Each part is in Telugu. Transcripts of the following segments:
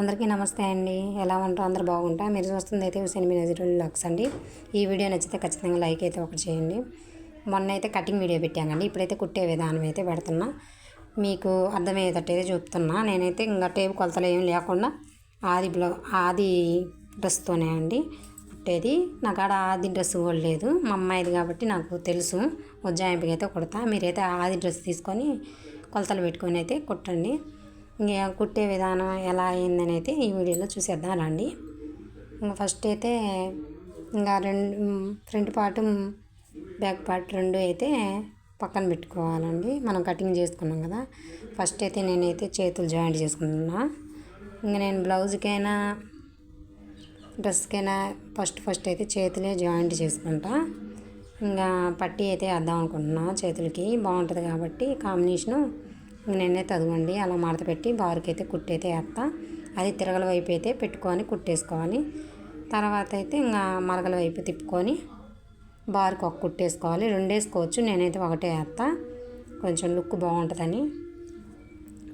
అందరికీ నమస్తే అండి. ఎలా ఉంటారో? అందరు బాగుంటా మీరు చూస్తుంది అయితే హుసేన్ మీ నజరుల్ లాక్స్ అండి. ఈ వీడియో నచ్చితే ఖచ్చితంగా లైక్ అయితే ఒకటి చేయండి. మొన్న అయితే కటింగ్ వీడియో పెట్టానండి. ఇప్పుడైతే కుట్టే విధానం అయితే పెడుతున్నా. మీకు అర్థమయ్యేటట్టు అయితే చూపుతున్నా. నేనైతే ఇంకా టేపు కొలతలు ఏం లేకుండా ఆది బ్లౌ ఆది డ్రెస్తోనే అండి కుట్టేది. నాకు ఆడ ఆది డ్రెస్ కూడా లేదు. మా అమ్మాయిది కాబట్టి నాకు తెలుసు. ఉజ్జాయింపుకి అయితే కుడతా. మీరైతే ఆది డ్రెస్ తీసుకొని కొలతలు పెట్టుకొని అయితే కుట్టండి. ఇంకా కుట్టే విధానం ఎలా అయిందని అయితే ఈ వీడియోలో చూసేద్దాం రండి. ఇంకా ఫస్ట్ అయితే ఇంకా రెండు ఫ్రంట్ పార్ట్ బ్యాక్ పార్ట్ రెండు అయితే పక్కన పెట్టుకోవాలండి. మనం కటింగ్ చేసుకున్నాం కదా. ఫస్ట్ అయితే నేనైతే చేతులు జాయింట్ చేసుకుంటున్నా. ఇంకా నేను బ్లౌజ్కైనా డ్రెస్కైనా ఫస్ట్ ఫస్ట్ అయితే చేతులే జాయింట్ చేసుకుంటా. ఇంకా పట్టి అయితే వేద్దాం అనుకుంటున్నా చేతులకి. బాగుంటుంది కాబట్టి కాంబినేషను నేనైతే అదిగోండి అలా మడత పెట్టి బారుకైతే అయితే కుట్టయితే వేస్తా. అది తిరగల వైపు అయితే పెట్టుకొని కుట్టేసుకోవాలి. తర్వాత అయితే ఇంకా మరగల వైపు తిప్పుకొని బారుకు ఒక కుట్టేసుకోవాలి. రెండేసుకోవచ్చు నేనైతే ఒకటే వేస్తా. కొంచెం లుక్ బాగుంటుందని.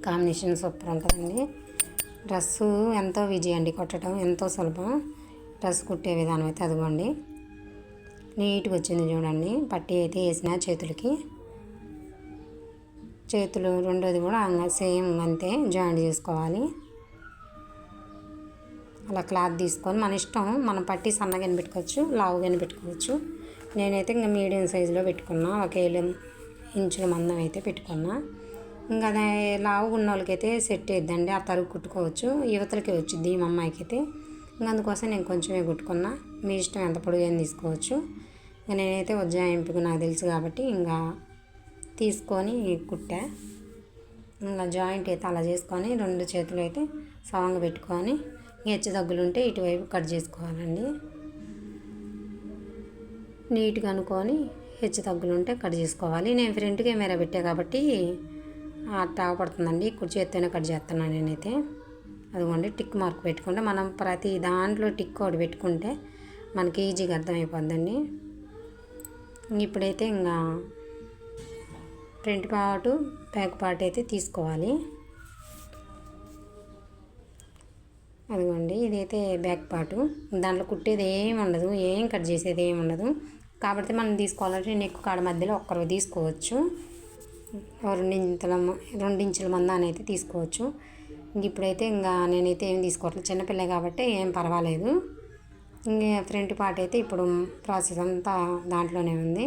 కాంబినేషన్ సూపర్ ఉంటుందండి. డ్రస్సు ఎంతో విజీ అండి కుట్టడం ఎంతో సులభం. డ్రెస్ కుట్టే విధానం అయితే అదిగోండి. నీట్గా వచ్చింది చూడండి పట్టి అయితే వేసిన చేతులకి. చేతులు రెండోది కూడా సేమ్ అంతే జాయింట్ చేసుకోవాలి. అలా క్లాత్ తీసుకొని మన ఇష్టం మనం పట్టి సన్నగా పెట్టుకోవచ్చు లావుగా పెట్టుకోవచ్చు నేనైతే ఇంకా మీడియం సైజులో పెట్టుకున్నా ఒక ఏళ్ళు ఇంచుల మందం అయితే పెట్టుకున్నా. ఇంకా అదే లావుగా ఉన్న వాళ్ళకైతే సెట్ అయిద్దండి ఆ తరుగు కుట్టుకోవచ్చు యువతలకి వచ్చింది మా అమ్మాయికి అయితే ఇంకా అందుకోసం నేను కొంచెమే కుట్టుకున్నా మీ ఇష్టం ఎంత పొడుగైనా తీసుకోవచ్చు. ఇంకా నేనైతే ఉజ్జాయింపుకు నాకు తెలుసు కాబట్టి ఇంకా తీసుకొని కుట్టా. ఇంకా జాయింట్ అయితే అలా చేసుకొని రెండు చేతులు అయితే సవంగా పెట్టుకొని హెచ్చు దగ్గులు ఉంటే ఇటువైపు కట్ చేసుకోవాలండి. నీట్గా అనుకొని హెచ్చు తగ్గులు ఉంటే కట్ చేసుకోవాలి. నేను ఫ్రంట్ కెమెరా పెట్టా కాబట్టి అట్లా పడుతుందండి. కుడి చేత్తోనే కట్ చేస్తున్నాను నేనైతే. అదిగోండి టిక్ మార్క్ పెట్టుకుంటే మనం ప్రతి దాంట్లో టిక్ ఒకటి పెట్టుకుంటే మనకి ఈజీగా అర్థమైపోద్దండి. ఇప్పుడైతే ఇంకా ఫ్రంట్ పార్ట్ బ్యాక్ పార్ట్ అయితే తీసుకోవాలి. అదిగోండి ఇదైతే బ్యాక్ పార్ట్. దాంట్లో కుట్టేది ఏమి ఉండదు ఏం కట్ చేసేది ఏమి ఉండదు. కాబట్టి మనం తీసుకోవాలంటే నెక్ కాడ మధ్యలో ఒక్కరు తీసుకోవచ్చు. రెండింతల రెండించుల మంద అయితే తీసుకోవచ్చు. ఇంక ఇప్పుడైతే ఇంకా నేనైతే ఏం తీసుకోవట్లేదు చిన్నపిల్ల కాబట్టి ఏం పర్వాలేదు. ఇంకా ఫ్రంట్ పార్ట్ అయితే ఇప్పుడు ప్రాసెస్ అంతా దాంట్లోనే ఉంది.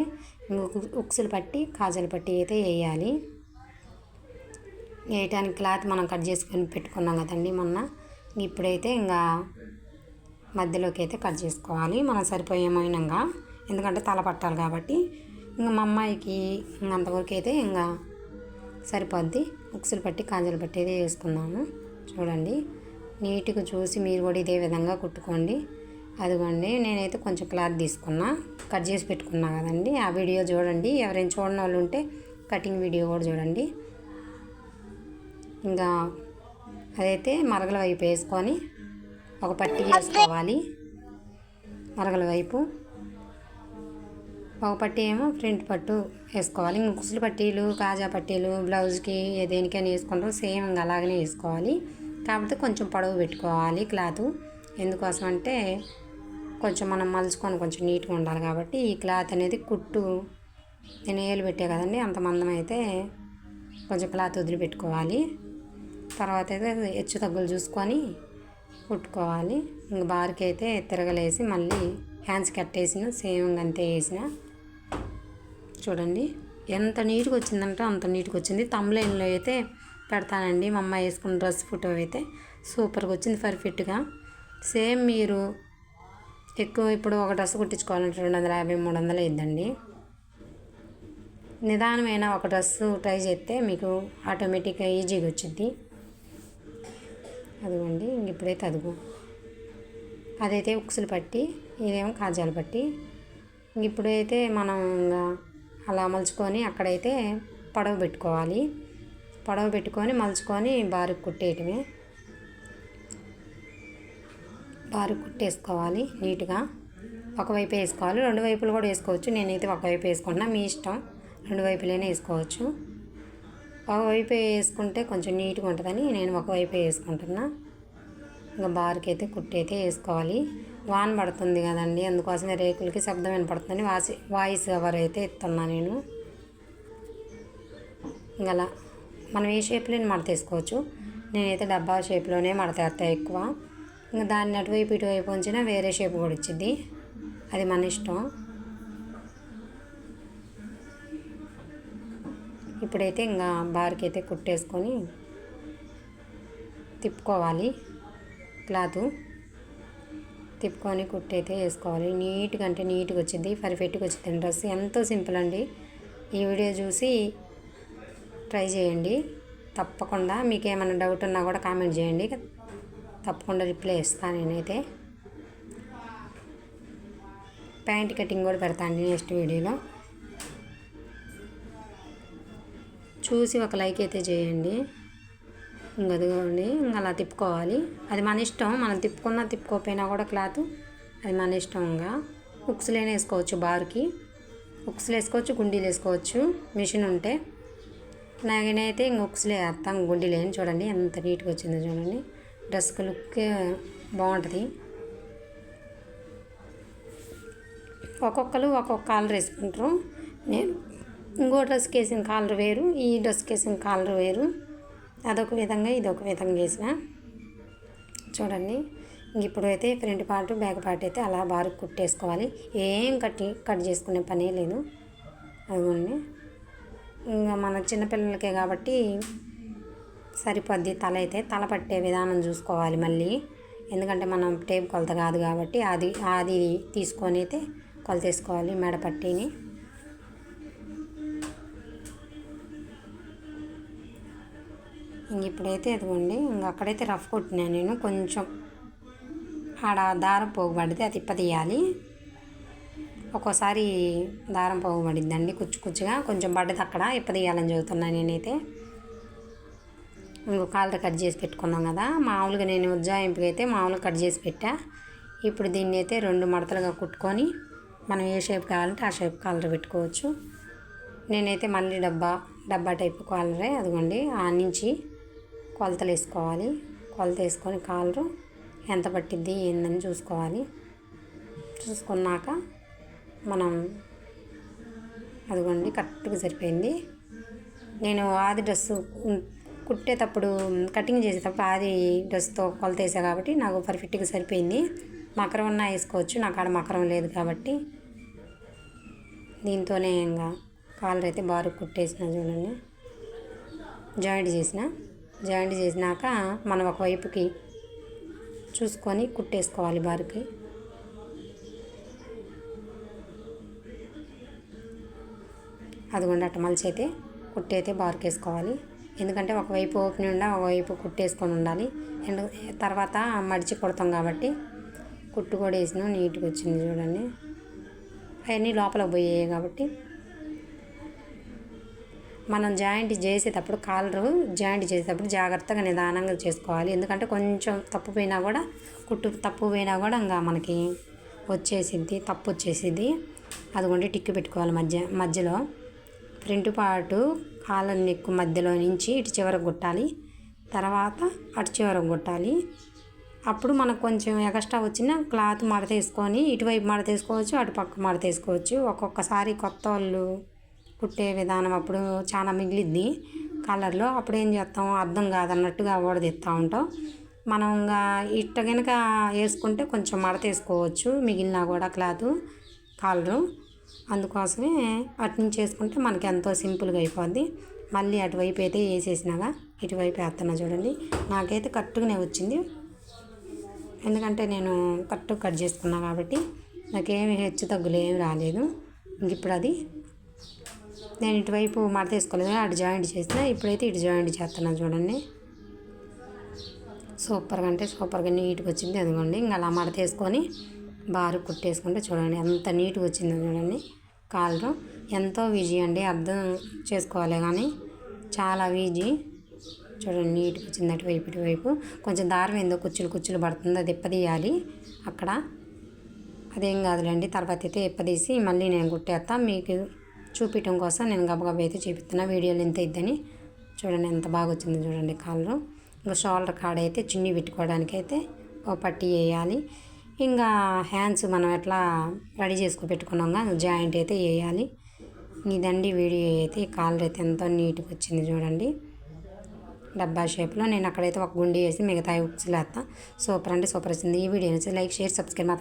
ఉక్సులు పట్టి కాజలు పట్టి అయితే వేయాలి. వేయటానికి క్లాత్ మనం కట్ చేసుకొని పెట్టుకున్నాం కదండి మొన్న. ఇప్పుడైతే ఇంకా మధ్యలోకి అయితే కట్ చేసుకోవాలి. మనం సరిపోయేమైనాగా ఎందుకంటే తల పట్టాలి కాబట్టి. ఇంకా మా అమ్మాయికి అంతవరకు అయితే ఇంకా సరిపోద్ది. ఉక్సులు పట్టి కాజలు పట్టి అయితే వేసుకున్నాము చూడండి. నీట్గా చూసి మీరు కూడా ఇదే విధంగా కుట్టుకోండి. అదిగోండి నేనైతే కొంచెం క్లాత్ తీసుకున్నా. కట్ చేసి పెట్టుకున్నా కదండి. ఆ వీడియో చూడండి. ఎవరైనా చూడని వాళ్ళు ఉంటే కటింగ్ వీడియో కూడా చూడండి. ఇంకా అదైతే మరగల వైపు వేసుకొని ఒక పట్టి వేసుకోవాలి. మరగల వైపు. ఒక పట్టి ఏమో ప్రింట్ పట్టు వేసుకోవాలి. ఇంక కుసులు పట్టీలు కాజా పట్టీలు బ్లౌజ్కి దేనికైనా వేసుకుంటాం. సేమ్ ఇంకా అలాగనే వేసుకోవాలి. కాకపోతే కొంచెం పొడవు పెట్టుకోవాలి క్లాత్. ఎందుకోసం అంటే కొంచెం మనం మలుచుకొని కొంచెం నీట్గా ఉండాలి కాబట్టి ఈ క్లాత్ అనేది కుట్టు. నేను ఏలు పెట్టే కదండి అంత మందం అయితే కొంచెం క్లాత్ వదిలిపెట్టుకోవాలి. తర్వాత అయితే హెచ్చు తగ్గులు చూసుకొని కుట్టుకోవాలి. ఇంక బార్కి అయితే తిరగలేసి మళ్ళీ హ్యాండ్స్ కట్టేసిన సేమ్ అంతే వేసిన. చూడండి ఎంత నీట్గా వచ్చిందంటే అంత నీట్గా వచ్చింది. తమ్లైన్లో అయితే పెడతానండి మా అమ్మాయి వేసుకున్న డ్రెస్ ఫోటో అయితే. సూపర్గా వచ్చింది పర్ఫెక్ట్గా. సేమ్ మీరు ఎక్కువ ఇప్పుడు ఒక డ్రెస్ కుట్టించుకోవాలంటే రెండు వందల యాభై మూడు వందలు అయిందండి నిదానమైన ఒక డ్రెస్ ట్రై చేస్తే మీకు ఆటోమేటిక్గా ఈజీగా వచ్చింది అదిగోండి ఇప్పుడైతే అదుగు. అదైతే ఉక్సులు పట్టి ఇదేమో కాజాలు పట్టి ఇప్పుడైతే మనం అలా మలుచుకొని అక్కడైతే పడవ పెట్టుకోవాలి. పడవ పెట్టుకొని మలుచుకొని బారికి కుట్టేయటమే. బారు కుట్టేసుకోవాలి నీట్గా. ఒకవైపు వేసుకోవాలి. రెండు వైపులు కూడా వేసుకోవచ్చు. నేనైతే ఒకవైపు వేసుకుంటున్నా మీ ఇష్టం. రెండు వైపులైనా వేసుకోవచ్చు. ఒకవైపు వేసుకుంటే కొంచెం నీట్గా ఉంటుందని నేను ఒకవైపు వేసుకుంటున్నా. ఇంకా బార్కైతే కుట్టైతే వేసుకోవాలి. వాన పడుతుంది కదండి. అందుకోసమే రేకులకి శబ్దం వినపడుతుందని వాసి వాయిస్ ఎవర్ అయితే ఇస్తున్నా నేను. ఇంకా మనం ఏ షేప్లో మడత వేసుకోవచ్చు? నేనైతే డబ్బా షేప్లోనే మడత వేస్తాను ఎక్కువ. ఇంకా దాన్ని అటువైపు ఇటువైపు ఉంచినా వేరే షేప్ కూడా వచ్చింది అది మన ఇష్టం. ఇప్పుడైతే ఇంకా బార్కి అయితే కుట్టేసుకొని తిప్పుకోవాలి. క్లాత్ తిప్పుకొని కుట్టయితే వేసుకోవాలి. నీట్గా అంటే నీట్గా వచ్చింది పర్ఫెక్ట్గా వచ్చింది డ్రెస్. ఎంతో సింపుల్ అండి. ఈ వీడియో చూసి ట్రై చేయండి. తప్పకుండా మీకు ఏమైనా డౌట్ ఉన్నా కూడా కామెంట్ చేయండి. తప్పకుండా రిప్లై ఇస్తాను నేనైతే. ప్యాంట్ కటింగ్ కూడా పెడతాను నెక్స్ట్ వీడియోలో. చూసి ఒక లైక్ అయితే చేయండి. ఇంక ఇంకా అలా తిప్పుకోవాలి. అది మన ఇష్టం మనం తిప్పుకున్నా తిప్పుకోకపోయినా కూడా క్లాత్ అది మన ఇష్టం ఇంకా. ఉక్సులేనే వేసుకోవచ్చు బార్కి. ఉక్సులు వేసుకోవచ్చు గుండీలు వేసుకోవచ్చు మిషన్ ఉంటే. నేనైతే ఇంక ఉక్సులు వేస్తాం గుండీలు చూడండి ఎంత నీట్గా వచ్చిందో చూడండి. డ్రెస్కి లుక్ బాగుంటుంది. ఒక్కొక్కరు ఒక్కొక్క కాలర్ వేసుకుంటారు. నేను ఇంకో డ్రెస్కి వేసిన కాలర్ వేరు ఈ డ్రెస్కి వేసిన కాలర్ వేరు. అదొక విధంగా ఇదొక విధంగా వేసిన. చూడండి. ఇంక ఇప్పుడు అయితే ఫ్రంట్ పార్ట్ బ్యాక్ పార్ట్ అయితే అలా బారు కుట్టేసుకోవాలి. ఏం కట్టి కట్ చేసుకునే పనే లేదు. అదిగోండి. ఇంకా మన చిన్నపిల్లలకే కాబట్టి సరిపోద్ది తల అయితే తల పట్టే విధానం చూసుకోవాలి మళ్ళీ. ఎందుకంటే మనం టేప్ కొలత కాదు కాబట్టి అది అది తీసుకొని అయితే కొలత వేసుకోవాలి మెడ పట్టీని. ఇంక ఇప్పుడైతే ఇదిగోండి ఇంక అక్కడైతే రఫ్ కొట్టినా నేను. కొంచెం ఆడ దారం పోగుబడితే అది తీయాలి ఒక్కోసారి దారం పోగుబడిద్దండి కుచ్చు కుచ్చుగా. కొంచెం పడ్డది అక్కడ తీయాలని చదువుతున్నాను నేనైతే. ఇంకో కాలర్ కట్ చేసి పెట్టుకున్నాం కదా మామూలుగా నేను ఉజ్జాయింపుగా అయితే మామూలుగా కట్ చేసి పెట్టా. ఇప్పుడు దీన్ని అయితే రెండు మడతలుగా కుట్టుకొని మనం ఏ షేప్ కావాలంటే ఆ షేప్ కాలర్ పెట్టుకోవచ్చు. నేనైతే మళ్ళీ డబ్బా డబ్బా టైప్ కాలరే అదిగోండి ఆ నుంచి కొలతలు వేసుకోవాలి. కొలత వేసుకొని కాలరు ఎంత పట్టిద్ది ఏందని చూసుకోవాలి. చూసుకున్నాక మనం అదిగోండి కరెక్ట్గా సరిపోయింది. నేను ఆది డ్రెస్సు కుట్టేటప్పుడు కటింగ్ చేసేటప్పుడు ఆది డ్రెస్తో కొలత వేసా కాబట్టి నాకు పర్ఫెక్ట్గా సరిపోయింది. మకరం ఉన్నా వేసుకోవచ్చు నాకు ఆడ మకరం లేదు కాబట్టి. దీంతోనే ఇంకా కాలర్ అయితే బారు కుట్టేసిన చూడండి. జాయింట్ చేసిన. జాయింట్ చేసినాక మనం ఒకవైపుకి చూసుకొని కుట్టేసుకోవాలి బారుకి. అదిగోండి అట్ట మలిచి అయితే కుట్టయితే బారుకేసుకోవాలి ఎందుకంటే ఒకవైపు ఓపెన్ ఉండా ఒకవైపు కుట్టేసుకొని ఉండాలి. అండ్ తర్వాత మడిచి కుడతాం కాబట్టి కుట్టు కూడా వేసినాం నీట్గా వచ్చింది చూడండి. అవన్నీ లోపలికి పోయాయి కాబట్టి మనం జాయింట్ చేసేటప్పుడు కాలరు జాయింట్ చేసేటప్పుడు జాగ్రత్తగా నిదానంగా చేసుకోవాలి. ఎందుకంటే కొంచెం తప్పు పోయినా కూడా కుట్టు తప్పు పోయినా కూడా ఇంకా మనకి వచ్చేసిద్ది తప్పు వచ్చేసిద్ది. అదిగోండి టిక్కు పెట్టుకోవాలి మధ్య మధ్యలో. ఫ్రంట్ పార్టు ఆలన్ నెక్కు మధ్యలో నుంచి ఇటు చివరకు కుట్టాలి. తర్వాత అటు చివరకు కుట్టాలి. అప్పుడు మనకు కొంచెం ఎక్స్ట్రా వచ్చిన క్లాత్ మడత వేసుకొని ఇటువైపు మడత వేసుకోవచ్చు అటు పక్క మడత వేసుకోవచ్చు. ఒక్కొక్కసారి కొత్త వాళ్ళు కుట్టే విధానం అప్పుడు చాలా మిగిలిద్ది కలర్లో. అప్పుడు ఏం చేస్తాం? అర్థం కాదన్నట్టుగా ఓడదీస్తూ ఉంటాం. మనం ఇంకా ఇట్ట కనుక వేసుకుంటే కొంచెం మడత వేసుకోవచ్చు మిగిలిన కూడా క్లాత్ కాలరు. అందుకోసమే అట్నుంచి చేసుకుంటే మనకి ఎంతో సింపుల్గా అయిపోద్ది. మళ్ళీ అటువైపు అయితే వేసేసినాగా ఇటువైపు వేస్తున్నా చూడండి. నాకైతే కరెక్ట్గానే వచ్చింది. ఎందుకంటే నేను కట్టు కట్ చేసుకున్నా కాబట్టి నాకేమి హెచ్చు తగ్గులు ఏమి రాలేదు. ఇంక ఇప్పుడు అది నేను ఇటువైపు మడత వేసుకోలేదు అటు జాయింట్ చేసిన ఇప్పుడైతే ఇటు జాయింట్ చేస్తున్నాను చూడండి. సూపర్గా అంటే సూపర్గా నీట్గా వచ్చింది. అదిగోండి ఇంకా అలా మడత వేసుకొని బారు కుట్టేసుకుంటే చూడండి ఎంత నీట్గా వచ్చిందో చూడండి. కాలరు ఎంతో ఈజీ అండి అర్థం చేసుకోవాలి కానీ చాలా ఈజీ. చూడండి నీట్గా వచ్చింది అటువైపు ఇటువైపు కొంచెం దారం ఏందో కుచ్చులు కుచ్చులు పడుతుంది అది ఇప్పదీయాలి అక్కడ. అదేం కాదులేండి తర్వాత అయితే ఇప్పదీసి మళ్ళీ నేను కుట్టేస్తాను మీకు చూపించడం కోసం నేను గబగబా అయితే చూపిస్తున్నా. వీడియోలు ఎంత ఇద్దని చూడండి ఎంత బాగా వచ్చిందో చూడండి కాళ్ళు ఇంకా షోల్డర్ కాడ అయితే చున్నీ పెట్టుకోవడానికి అయితే ఓ పట్టి వేయాలి. ఇంకా హ్యాండ్స్ మనం ఎట్లా రెడీ చేసుకుని పెట్టుకున్నాంగా జాయింట్ అయితే వేయాలి. ఇదండి వీడియో అయితే కాలర్ అయితే ఎంతో నీట్గా వచ్చింది చూడండి. డబ్బా షేప్లో నేను అక్కడైతే ఒక గుండి వేసి మిగతా ఉక్స్లు వేస్తాను సూపర్ అంటే సూపర్ వచ్చింది. ఈ వీడియో నచ్చి లైక్ షేర్ సబ్స్క్రైబ్